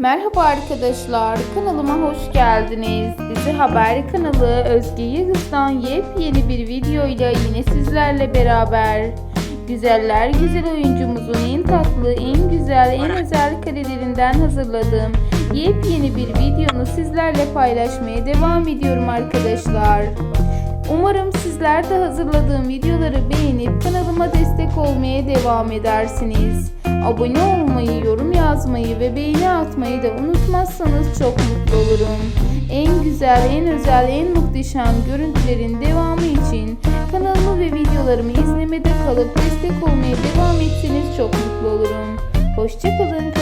Merhaba arkadaşlar, kanalıma hoş geldiniz. Dizi Haber kanalı Özge Yıldız'dan yepyeni bir video ile yine sizlerle beraber. Güzeller güzel oyuncumuzun en tatlı, en güzel, en özel karelerinden hazırladığım yepyeni bir videonu sizlerle paylaşmaya devam ediyorum arkadaşlar. Umarım sizler de hazırladığım videoları beğenip kanalıma destek olmaya devam edersiniz. Abone olmayı, yorum yazmayı ve beğeni atmayı da unutmazsanız çok mutlu olurum. En güzel, en özel, en muhteşem görüntülerin devamı için kanalımı ve videolarımı izlemede kalıp destek olmaya devam etseniz çok mutlu olurum. Hoşçakalın.